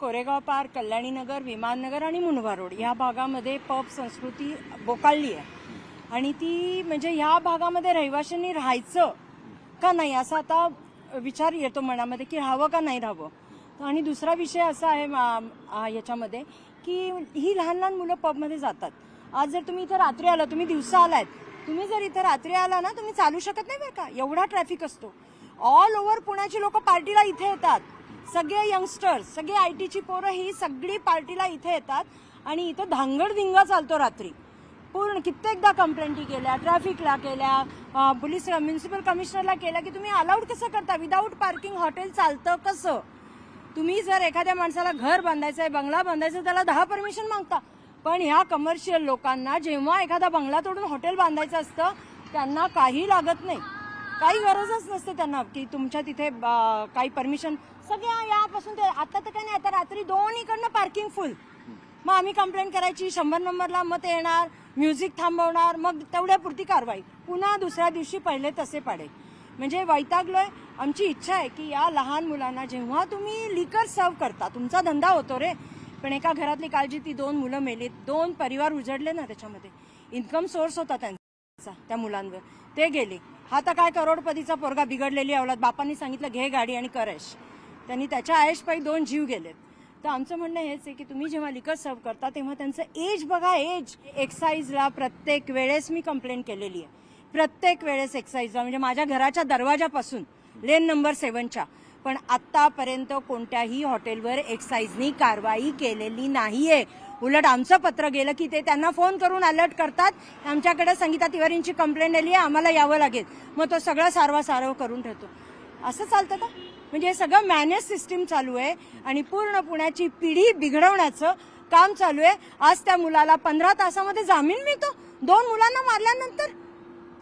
Koregaon park Kalyani Nagar Viman Nagar आणि मुनवा road या भागामध्ये पब संस्कृती बोकाळली आहे. आणि ती म्हणजे ह्या भागामध्ये रहिवाशांनी राहायचं का नाही असा आता विचार येतो मनामध्ये की राहावं का नाही राहावं. आणि दुसरा विषय असा आहे याच्यामध्ये की ही लहान लहान मुलं पबमध्ये जातात. आज जर तुम्ही इथं रात्री आला तुम्ही दिवसा आलात तुम्ही जर इथं रात्री आला ना तुम्ही चालू शकत नाही बरं का? एवढा ट्रॅफिक असतो. ऑल ओव्हर पुण्याची लोक पार्टीला इथे येतात. सगळे यंगस्टर्स सगळे आय टीची पोरं ही सगळी पार्टीला इथे येतात आणि इथं धांगडधिंगा चालतो रात्री. पूर्ण कित्येकदा कंप्लेंटी केल्या ट्रॅफिकला केल्या पोलीस म्युन्सिपल कमिशनरला केल्या की तुम्ही अलाउड कसं करता? विदाऊट पार्किंग हॉटेल चालतं कसं? तुम्ही जर एखाद्या माणसाला घर बांधायचं आहे बंगला बांधायचा आहे, त्याला दहा परमिशन मागता. पण ह्या कमर्शियल लोकांना जेव्हा एखादा बंगला तोडून हॉटेल बांधायचं असतं त्यांना काही लागत नाही. काही गरजच नसते त्यांना की तुमच्या तिथे काही परमिशन सगळ्या यापासून ते आता तर काही नाही आता रात्री दोन इकडनं पार्किंग फुल मग आम्ही कंप्लेंट करायची शंभर नंबरला मग ते येणार म्युझिक थांबवणार मग तेवढ्यापुरती कारवाई. पुन्हा दुसऱ्या दिवशी पहिले तसे पाडे. म्हणजे वैतागलोय. आमची इच्छा आहे की या लहान मुलांना जेव्हा तुम्ही लिकर सर्व करता तुमचा धंदा होतो रे. पण एका घरातली काळजी ती दोन मुलं मेलीत. दोन परिवार उजडले ना त्याच्यामध्ये. इन्कम सोर्स होता त्यांचा. त्या मुलांवर. ते गेले. हा तर काय करोडपतीचा पोरगा बिघडलेली अवलाद. बापांनी सांगितलं घे गाडी आणि करेश. त्यांनी त्याच्या आयशपाई दोन जीव गेलेत. तर आमचं म्हणणं हेच आहे की तुम्ही जेव्हा लिकर सर्व करता तेव्हा त्यांचं एज बघा एज एक्साईजला प्रत्येक वेळेस मी कंप्लेंट केलेली आहे. प्रत्येक वेळेस एक्साईजला म्हणजे माझ्या घराच्या दरवाजापासून लेन नंबर सेवनच्या पण आत्तापर्यंत कोणत्याही हॉटेलवर एक्साईजनी कारवाई केलेली नाहीये. उलट आमचं पत्र गेलं की ते त्यांना फोन करून अलर्ट करतात. आमच्याकडे संगीता तिवारींची कंप्लेंट आली आहे आम्हाला यावं लागेल. मग तो सगळं सारवासारव करून ठेवतो. असं चालतं का? म्हणजे हे सगळं मॅनेज सिस्टीम चालू आहे आणि पूर्ण पुण्याची पिढी बिघडवण्याचं काम चालू आहे. आज त्या मुलाला पंधरा तासामध्ये जामीन मिळतो. दोन मुलांना मारल्यानंतर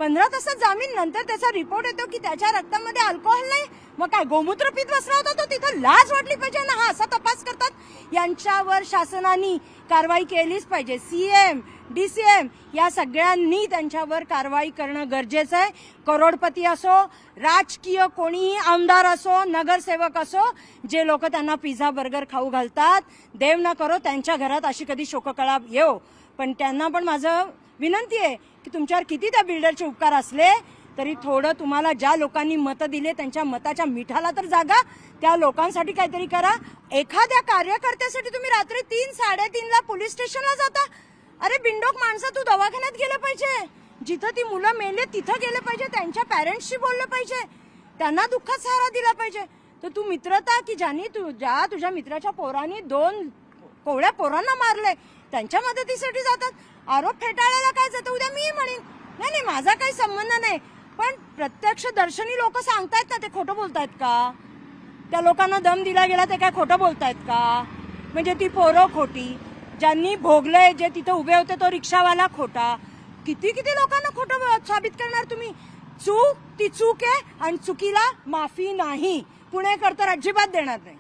पंधरा तासात जामीन नंतर त्याचा रिपोर्ट येतो की त्याच्या रक्तामध्ये अल्कोहोल नाही? मग काय गोमूत्र पित बसला होता तो? तिथं लाज वाटली पाहिजे ना? हा असा तपास करतात. यांच्यावर शासनाने कारवाई केलीच पाहिजे. सीएम डीसीएम या सगळ्यांनी त्यांच्यावर कारवाई करणं गरजेचं आहे. करोडपती असो राजकीय कोणीही आमदार असो नगरसेवक असो जे लोक त्यांना पिझ्झा बर्गर खाऊ घालतात देव ना करो त्यांच्या घरात अशी कधी शोककळा येऊ पण त्यांना पण माझं विनंती आहे की तुमच्यावर किती त्या बिल्डरचे उपकार असले तरी थोडं तुम्हाला ज्या लोकांनी मतं दिले त्यांच्या मताच्या मिठाला तर जागा त्या लोकांसाठी काहीतरी करा. एखाद्या कार्यकर्त्यासाठी तुम्ही रात्री तीन साडेतीनला पोलीस स्टेशनला जाता. अरे बिंडोक माणसं तू दवाखान्यात गेलं पाहिजे. जिथं ती मुलं मेले तिथं गेलं पाहिजे. त्यांच्या पॅरेंट्सशी बोललं पाहिजे. त्यांना दुःखात सहारा दिला पाहिजे. तर तू मित्रता की ज्यांनी तू ज्या तुझ्या मित्राच्या पोरांनी दोन कोवळ्या पोरांना मारलंय त्यांच्या मदतीसाठी जातात. आरोप फेटाळायला काय जातं? उद्या मी म्हणेन. नाही नाही माझा काही संबंध नाही. पण प्रत्यक्ष दर्शनी लोक सांगतायत ना ते खोटं बोलतायत का? त्या लोकांना दम दिला गेला ते काय खोटं बोलतायत का? म्हणजे ती पोरं खोटी. ज्यांनी भोगलंय जे तिथं उभे होते तो रिक्षावाला खोटा. किती किती लोकांना खोटं साबित करणार तुम्ही? चूक ती चूक आहे आणि चुकीला माफी नाही. पुणेकर तर अजिबात देणार नाही.